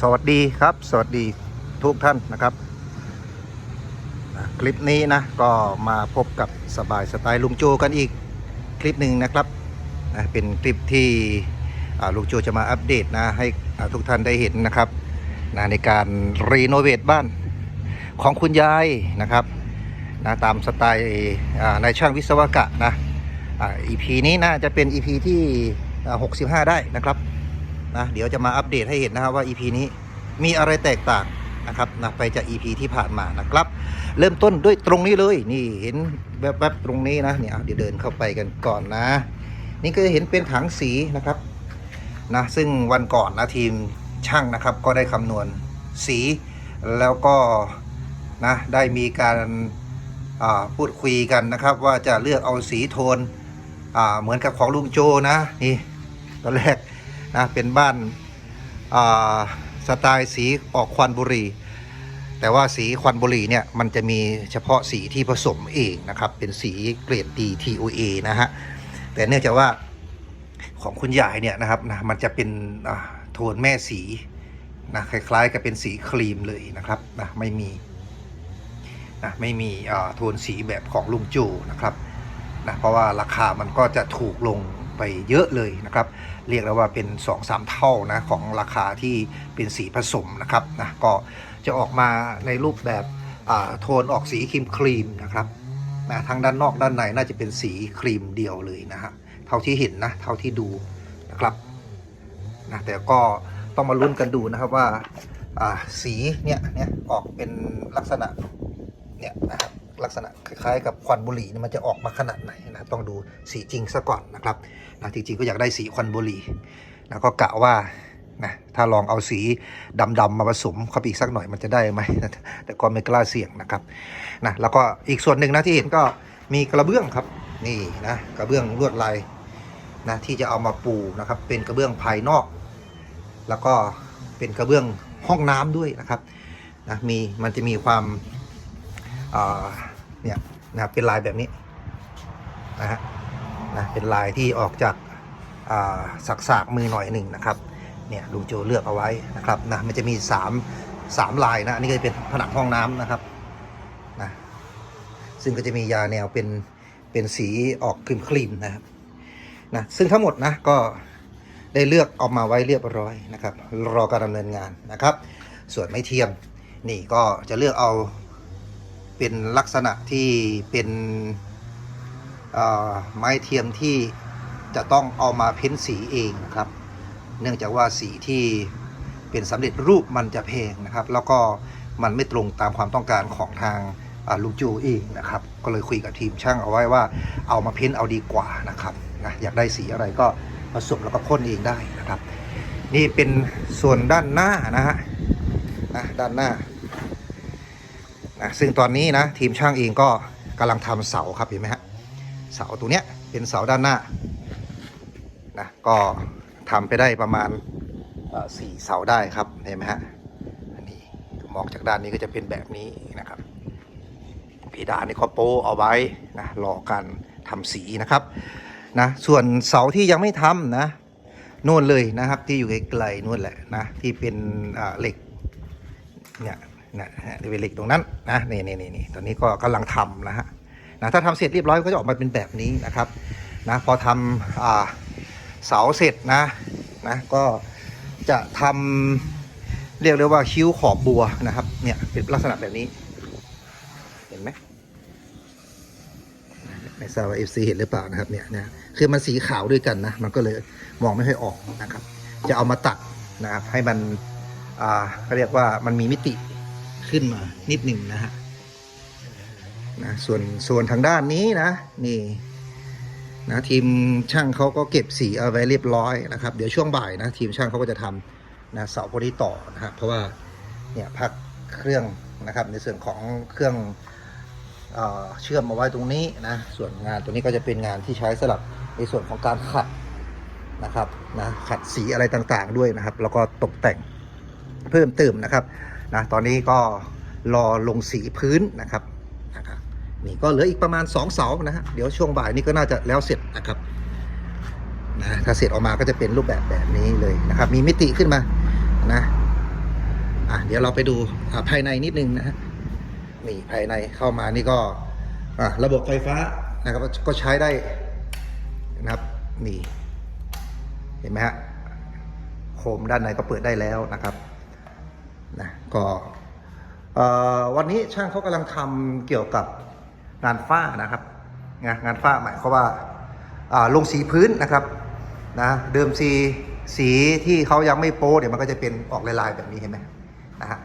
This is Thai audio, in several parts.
สวัสดีครับ สวัสดีทุกท่านนะครับ คลิปนี้นะก็มาพบกับสบายสไตล์ลุงโจกันอีกคลิปหนึ่งนะครับนะเป็นคลิปที่ลุงโจจะมาอัปเดตนะให้ทุกท่านได้เห็นนะครับนะในการรีโนเวทบ้านของคุณยายนะครับนะตามสไตล์นายช่างวิศวกะนะอ่า EP นี้นะจะเป็น EP ที่อ่65 ได้นะครับ นะเดี๋ยวจะมาอัปเดตให้เห็นนะครับว่า EP นี้มีอะไรแตกต่างนะครับนะไปจาก EP ที่ผ่านมานะครับ เริ่มต้นด้วยตรงนี้เลยนี่เห็นแวบๆตรงนี้นะเนี่ยเดี๋ยวเดินเข้าไปกันก่อนนะ นี่ก็จะเห็นเป็นถังสีนะครับนะซึ่งวันก่อนนะทีมช่างนะครับ ก็ได้คำนวณสีแล้วก็นะได้มีการพูดคุยกันนะครับ ว่าจะเลือกเอาสีโทนเหมือนกับของลุงโจนะนี่ตอนแรก นะเป็นบ้านาสไตล์สีออกควันบุรีแต่ว่าสีควันบุรีเนี่ยมันจะมีเฉพาะสีที่ผสมเองนะครับ เป็นสีเกรด D TOA นะฮะแต่เนื่องจากว่าของคุณยายเนี่ยนะครับนะมันจะเป็นโทนแม่สีนะคล้ายๆกับเป็นสีครีมเลยนะครับนะไม่มีนะไม่มีโทนสีแบบของลุงจูนะครับนะเพราะว่าราคามันก็จะถูกลง ไปเยอะเลยนะครับ เรียกแล้วว่าเป็น 2-3 เท่านะของราคาที่เป็นสีผสมนะครับนะก็จะออกมาในรูปแบบโทนออกสีครีมครีมนะครับนะทั้งด้านนอกด้านในน่าจะเป็นสีครีมเดียวเลยนะฮะเท่าที่เห็นนะเท่าที่ดูนะครับนะแต่ก็ต้องมาลุ้นกันดูนะครับว่าอ่าสีเนี่ยเนี่ยออกเป็นลักษณะเนี่ยนะครับ ลักษณะคล้ายๆกับควันบุหรี่มันจะออกมาขนาดไหนนะต้องดูสีจริงซะก่อนนะครับนะจริงๆก็อยากได้สีควันบุหรี่แล้วก็กะว่านะถ้าลองเอาสีดำๆมาผสมเข้าไปอีกสักหน่อยมันจะได้ไหมแต่ก็ไม่กล้าเสี่ยงนะครับนะแล้วก็อีกส่วนหนึ่งนะที่เห็นก็มีกระเบื้องครับนี่นะกระเบื้องลวดลายนะที่จะเอามาปูนะครับ เป็นกระเบื้องภายนอก แล้วก็เป็นกระเบื้องห้องน้ำด้วยนะครับนะมีมันจะมีความ เนี่ยนะเป็นลายแบบนี้นะฮะนะเป็นลายที่ออกจากสักสากมือหน่อยหนึ่งนะครับเนี่ยลุงโจเลือกเอาไว้นะครับนะมันจะมี3 3ลายนะอันนี้ก็จะเป็นผนังห้องน้ำนะครับนะซึ่งก็จะมียาแนวเป็นเป็นสีออกครีมครีมนะครับนะซึ่งทั้งหมดนะก็ได้เลือกเอามาไว้เรียบร้อยนะครับ รอการดำเนินงานนะครับ ส่วนไม้เทียมนี่ก็จะเลือกเอา เป็นลักษณะที่เป็นไม้เทียมที่จะต้องเอามาเพ้นสีเองครับ เนื่องจากว่าสีที่เป็นสำเร็จรูปมันจะแพงนะครับ แล้วก็มันไม่ตรงตามความต้องการของทางลุงจูเองนะครับ ก็เลยคุยกับทีมช่างเอาไว้ว่าเอามาเพ้นเอาดีกว่านะครับนะอยากได้สีอะไรก็ผสมแล้วก็พ่นเองได้นะครับ นี่เป็นส่วนด้านหน้านะฮะนะด้านหน้า นะซึ่งตอนนี้นะทีมช่างเองก็กำลังทำเสาครับเห็นไหมฮะเสาตัวเนี้ยเป็นเสาด้านหน้านะก็ทำไปได้ประมาณสี่เสาได้ครับเห็นไหมฮะอันนี้มองจากด้านนี้ก็จะเป็นแบบนี้นะครับเพดานนี่ก็โป้เอาไว้นะรอการทำสีนะครับนะส่วนเสาที่ยังไม่ทำนะนู่นเลยนะครับที่อยู่ไกลๆนู่นแหละนะที่เป็นเหล็กเนี่ย นะฮะเป็นเหล็กตรงนั้นนะนี่นี่นี่ตอนนี้ก็กำลังทำนะฮะนะถ้าทำเสร็จเรียบร้อยก็จะออกมาเป็นแบบนี้นะครับนะพอทำอ่าเสาเสร็จนะนะก็จะทำเรียกเลยว่าคิ้วขอบบัวนะครับเนี่ยเป็นลักษณะแบบนี้ เห็นไหมไม่ทราบว่าเอฟซีเห็นหรือเปล่านะครับเนี่ยนะคือมันสีขาวด้วยกันนะมันก็เลยมองไม่ค่อยออกนะครับ จะเอามาตัดนะครับให้มันอ่าเขาเรียกว่ามันมีมิติ ขึ้นมานิดหนึ่งนะฮะนะส่วนส่วนทางด้านนี้นะนี่นะทีมช่างเขาก็เก็บสีเอาไว้เรียบร้อยนะครับ เดี๋ยวช่วงบ่ายนะทีมช่างเขาก็จะทำนะเสาพวกนี้ต่อนะครับเพราะว่าเนี่ยพักเครื่องนะครับในส่วนของเครื่องเออเชื่อมมาไว้ตรงนี้นะส่วนงานตัวนี้ก็จะเป็นงานที่ใช้สลับในส่วนของการขัดนะครับนะขัดสีอะไรต่างๆด้วยนะครับ แล้วก็ตกแต่งเพิ่มเติมนะครับ นะตอนนี้ก็รอลงสีพื้นนะครับนะครับนี่ก็เหลืออีกประมาณ 2 เสานะฮะเดี๋ยวช่วงบ่ายนี้ก็น่าจะแล้วเสร็จนะครับนะถ้าเสร็จออกมาก็จะเป็นรูปแบบแบบนี้เลยนะครับ มีมิติขึ้นมานะอะเดี๋ยวเราไปดูภายในนิดนึงนะฮะนี่ภายในเข้ามานี่ก็อะระบบไฟฟ้านะครับก็ใช้ได้นะครับนี่เห็นไหมฮะโคมด้านในก็เปิดได้แล้วนะครับ ก็วันนี้ช่างเขากำลังทำเกี่ยวกับงานฝ้านะครับงานงานฝ้าหมายความว่าลงสีพื้นนะครับนะเดิมสีสีที่เขายังไม่โป๊เดี๋ยวมันก็จะเป็นออกลายๆแบบนี้เห็นไหมนะฮะ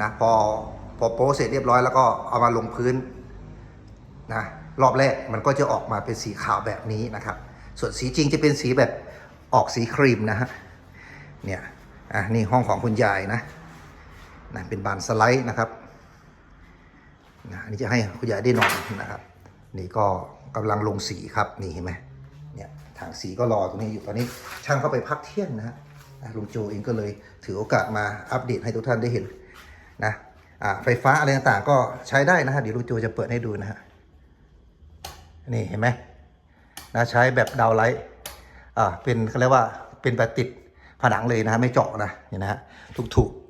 นะพอพอโป๊เสร็จเรียบร้อยแล้วก็เอามาลงพื้นนะรอบแรกมันก็จะออกมาเป็นสีขาวแบบนี้นะครับ ส่วนสีจริงจะเป็นสีแบบออกสีครีมนะฮะเนี่ยอะนี่ห้องของคุณยายนะ นะเป็นบานสไลด์นะครับนะอันนี้จะให้คุณยายได้นอนนะครับ นี่ก็กำลังลงสีครับนี่เห็นไหมเนี่ยถังสีก็รอตรงนี้อยู่ตอนนี้ช่างเข้าไปพักเที่ยงนะฮะลุงโจเองก็เลยถือโอกาสมาอัปเดตให้ทุกท่านได้เห็นนะอะไฟฟ้าอะไรต่างๆก็ใช้ได้นะฮะเดี๋ยวลุงโจจะเปิดให้ดูนะฮะนี่เห็นไหมนะใช้แบบดาวไลท์อ่าเป็นเขาเรียกว่าเป็นแบบติดผนังเลยนะฮะไม่เจาะนะนี่นะฮะถูกๆ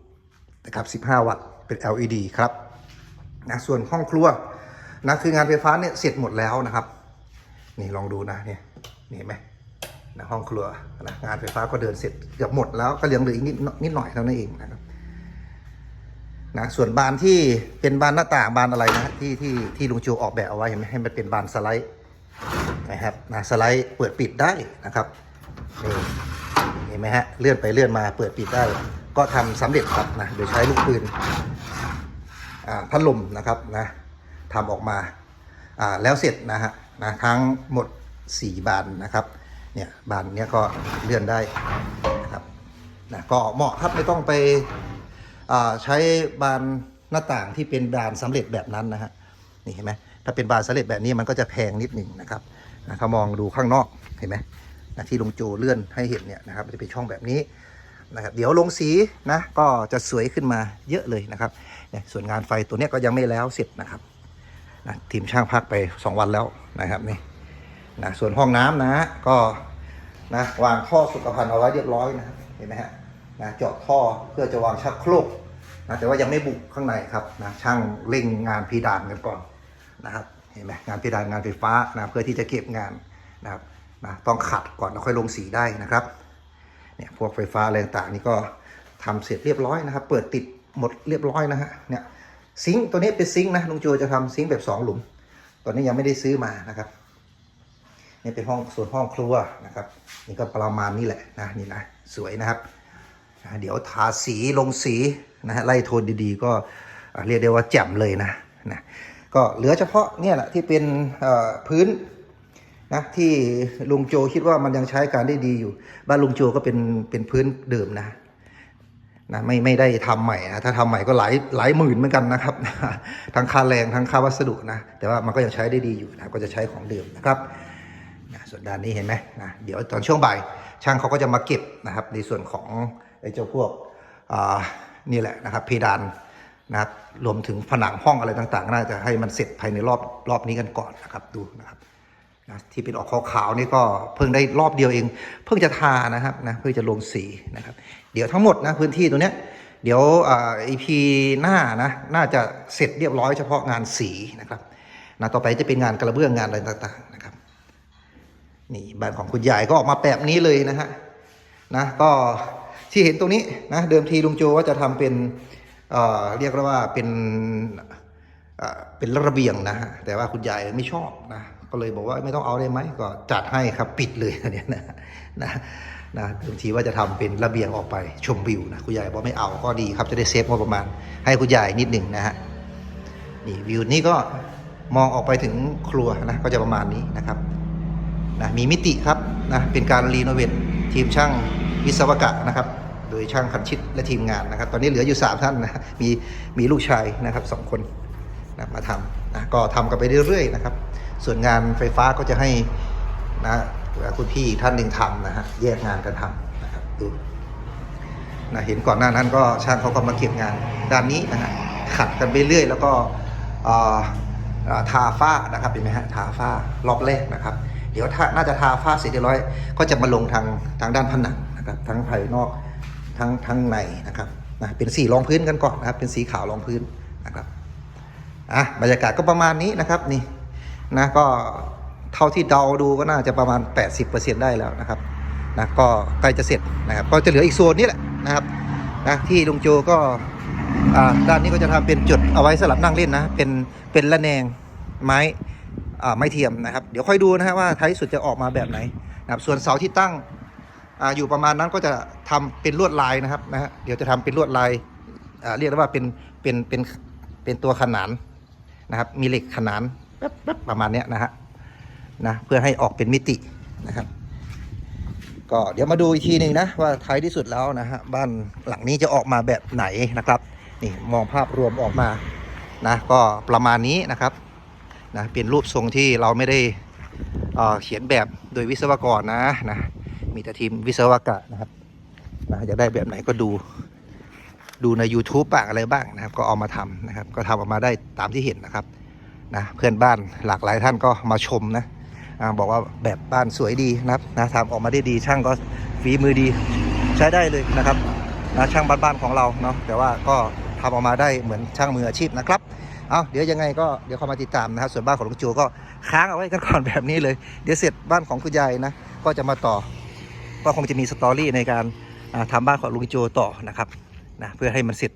นะครับ 15 วัตต์ เป็น LED ครับนะส่วนห้องครัวนะคืองานไฟฟ้าเนี่ยเสร็จหมดแล้วนะครับ นี่ลองดูนะเนี่ยนี่เห็นไหมนะห้องครัวนะงานไฟฟ้าก็เดินเสร็จเกือบหมดแล้วก็เหลือเหลืออีกนิดนิดหน่อยเท่านั้นเองนะครับนะส่วนบานที่เป็นบานหน้าต่างบานอะไรนะที่ที่ที่ลุงจูออกแบบเอาไว้เห็นไหมให้มันเป็นบานสไลด์นะครับนะสไลด์เปิดปิดได้นะครับนี่เห็นไหมฮะเลื่อนไปเลื่อนมาเปิดปิดได้ ก็ทำสำเร็จครับนะโดยใช้ลูกปืนพัดลมนะครับนะทำออกมาแล้วเสร็จนะฮะนะทั้งหมด 4 บานนะครับเนี่ยบานเนี้ยก็เลื่อนได้นะครับนะก็เหมาะครับไม่ต้องไปใช้บานหน้าต่างที่เป็นบานสำเร็จแบบนั้นนะฮะนี่เห็นไหมถ้าเป็นบานสำเร็จแบบนี้มันก็จะแพงนิดหนึ่งนะครับนะถ้ามองดูข้างนอกเห็นไหมนะที่ลุงโจเลื่อนให้เห็นเนี่ยนะครับจะเป็นช่องแบบนี้ นะครับเดี๋ยวลงสีนะก็จะสวยขึ้นมาเยอะเลยนะครับเนี่ยส่วนงานไฟตัวนี้ก็ยังไม่แล้วเสร็จนะครับนะทีมช่างพักไป 2 วันแล้วนะครับนี่นะส่วนห้องน้ำนะก็นะวางท่อสุขภัณฑ์เอาไว้เรียบร้อยนะเห็นไหมฮะนะเจาะท่อเพื่อจะวางชักโครกนะแต่ว่ายังไม่บุกข้างในครับนะช่างเร่งงานพีดานกันก่อนนะครับเห็นไหมงานพีดานงานไฟฟ้านะเพื่อที่จะเก็บงานนะครับนะต้องขัดก่อนแล้วค่อยลงสีได้นะครับ เนี่ยพวกไฟฟ้าอะไรต่างๆนี่ก็ทำเสร็จเรียบร้อยนะครับ เปิดติดหมดเรียบร้อยนะฮะเนี่ยซิงตัวนี้เป็นซิงนะลุงโจจะทำซิงแบบ 2 หลุม ตอนนี้ยังไม่ได้ซื้อมานะครับนี่เป็นห้องส่วนห้องครัวนะครับนี่ก็ประมาณนี้แหละนะนี่นะสวยนะครับนะเดี๋ยวทาสีลงสีนะฮะไล่โทนดีๆ ก็เรียกได้ว่าแจ่มเลยนะนะก็เหลือเฉพาะเนี่ยแหละที่เป็นพื้น นะที่ลุงโจคิดว่ามันยังใช้การได้ดีอยู่ บ้านลุงโจก็เป็นเป็นพื้นเดิมนะนะไม่ไม่ได้ทำใหม่นะถ้าทำใหม่ก็หลายหลายหมื่นเหมือนกันนะครับ ทั้งค่าแรงทั้งค่าวัสดุนะ แต่ว่ามันก็ยังใช้ได้ดีอยู่นะก็จะใช้ของเดิมนะครับนะส่วนด้านนี้เห็นไหมนะเดี๋ยวตอนช่วงบ่ายช่างเขาก็จะมาเก็บนะครับ ในส่วนของไอ้เจ้าพวกอ่านี่แหละนะครับเพดานนะครับรวมถึงผนังห้องอะไรต่างๆ น่าจะให้มันเสร็จภายในรอบรอบนี้กันก่อนนะครับดูนะครับ นะที่เป็นออกขาวๆนี่ก็เพิ่งได้รอบเดียวเอง เพิ่งจะทานะครับนะเพิ่งจะลงสีนะครับ เดี๋ยวทั้งหมดนะพื้นที่ตรงเนี้ยเดี๋ยวอ่า EP หน้านะน่าจะเสร็จเรียบร้อยเฉพาะงานสีนะครับนะต่อไปจะเป็นงานกระเบื้องงานอะไรต่างๆนะครับนี่บ้านของคุณยายก็ออกมาแบบนี้เลยนะฮะนะก็ที่เห็นตรงนี้นะเดิมทีลุงโจว่าจะทำเป็นเเรียกว่าเป็นเอ่อเป็นระเบียงนะฮะแต่ว่าคุณยายไม่ชอบนะ ก็เลยบอกว่าไม่ต้องเอาได้ไหมก็จัดให้ครับปิดเลยเนี่ยนะนะนะเดิมทีว่าจะทำเป็นระเบียงออกไปชมวิวนะคุณยายบอกไม่เอาก็ดีครับจะได้เซฟงบประมาณ ให้คุณยายนิดหนึ่งนะฮะนี่วิวนี้ก็มองออกไปถึงครัวนะก็จะประมาณนี้นะครับนะมีมิติครับนะเป็นการรีโนเวททีมช่างวิศวกะนะครับ โดยช่างคันชิตและทีมงานนะครับ ตอนนี้เหลืออยู่ 3 ท่านนะมีมีลูกชายนะครับสองคนนะมาทำนะก็ทำกันไปเรื่อยๆนะครับ ส่วนงานไฟฟ้าก็จะให้นะคุณพี่ท่านหนึ่งทำนะฮะแยกงานกันทำนะครับดูนะเห็นก่อนหน้านั้นก็ช่างเขาก็มาเก็บงานด้านนี้นะฮะขัดกันไปเรื่อยแล้วก็อ่อเอ่อทาฝ้านะครับเห็นไหมฮะทาฝ้ารอบแรกนะครับ เดี๋ยวถ้าน่าจะทาฝ้าเสร็จเรียบร้อย ก็จะมาลงทางทางด้านผนังนะครับทั้งภายนอกทั้งทั้งในนะครับนะเป็นสีรองพื้นกันก่อนนะครับเป็นสีขาวรองพื้นนะครับอะบรรยากาศก็ประมาณนี้นะครับนี่ นะก็เท่าที่เดาดูก็น่าจะประมาณ 80%ได้แล้วนะครับนะก็ใกล้จะเสร็จนะครับก็จะเหลืออีกโซนนี้แหละนะครับนะที่ลุงโจก็อ่าด้านนี้ก็จะทำเป็นจุดเอาไว้สำหรับนั่งเล่นนะเป็นเป็นระแนงไม้อ่าไม้เทียมนะครับ เดี๋ยวค่อยดูนะฮะว่าท้ายสุดจะออกมาแบบไหนนะครับส่วนเสาที่ตั้งอาอยู่ประมาณนั้นก็จะทำเป็นลวดลายนะครับนะฮะเดี๋ยวจะทำเป็นลวดลายอ่าเรียกได้ว่าเป็นเป็นเป็นเป็นตัวขนานนะครับมีเหล็กขนาน แป๊บแป๊บประมาณเนี้ยนะฮะนะเพื่อให้ออกเป็นมิตินะครับ ก็เดี๋ยวมาดูอีกทีหนึ่งนะว่าท้ายที่สุดแล้วนะฮะบ้านหลังนี้จะออกมาแบบไหนนะครับนี่มองภาพรวมออกมานะก็ประมาณนี้นะครับนะเป็นรูปทรงที่เราไม่ได้เเขียนแบบโดยวิศวกรนะนะมีแต่ทีมวิศวกะนะครับนะอยากได้แบบไหนก็ดูดูใน YouTube บ้างอะไรบ้างนะครับ ก็เอามาทำนะครับ ก็ทำออกมาได้ตามที่เห็นนะครับ นะเพื่อนบ้านหลากหลายท่านก็มาชมนะอบอกว่าแบบบ้านสวยดีนะครับนะทำออกมาได้ดีช่างก็ฝีมือดีใช้ได้เลยนะครับนะช่างบ้านๆของเราเนาะแต่ว่าก็ทำออกมาได้เหมือนช่างมืออาชีพนะครับเอาเดี๋ยวยังไงก็เดี๋ยวเข้ามาติดตามนะครับส่วนบ้านของลุงจูก็ค้างเอาไว้กันก่อนแบบนี้เลย เดี๋ยวเสร็จบ้านของคุณยายนะก็จะมาต่อ ก็คงจะมีสตอรี่ในการอ่าทำบ้านของลุงโจต่อนะครับนะเพื่อให้มันเสร็จ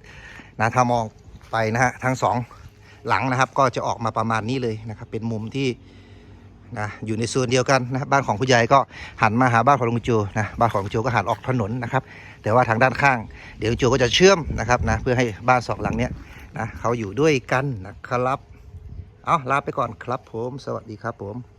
นะถ้ามองไปนะฮะทั้งสอง หลังนะครับ ก็จะออกมาประมาณนี้เลยนะครับ เป็นมุมที่นะอยู่ในโซนเดียวกันนะบ้านของคุณยายก็หันมาหาบ้านของลุงโจนะบ้านของลุงโจก็หันออกถนนนะครับ แต่ว่าทางด้านข้าง เดี๋ยวโจก็จะเชื่อมนะครับนะเพื่อให้บ้านสองหลังเนี้ยนะเขาอยู่ด้วยกันนะครับ เอาลาไปก่อนครับผม สวัสดีครับผม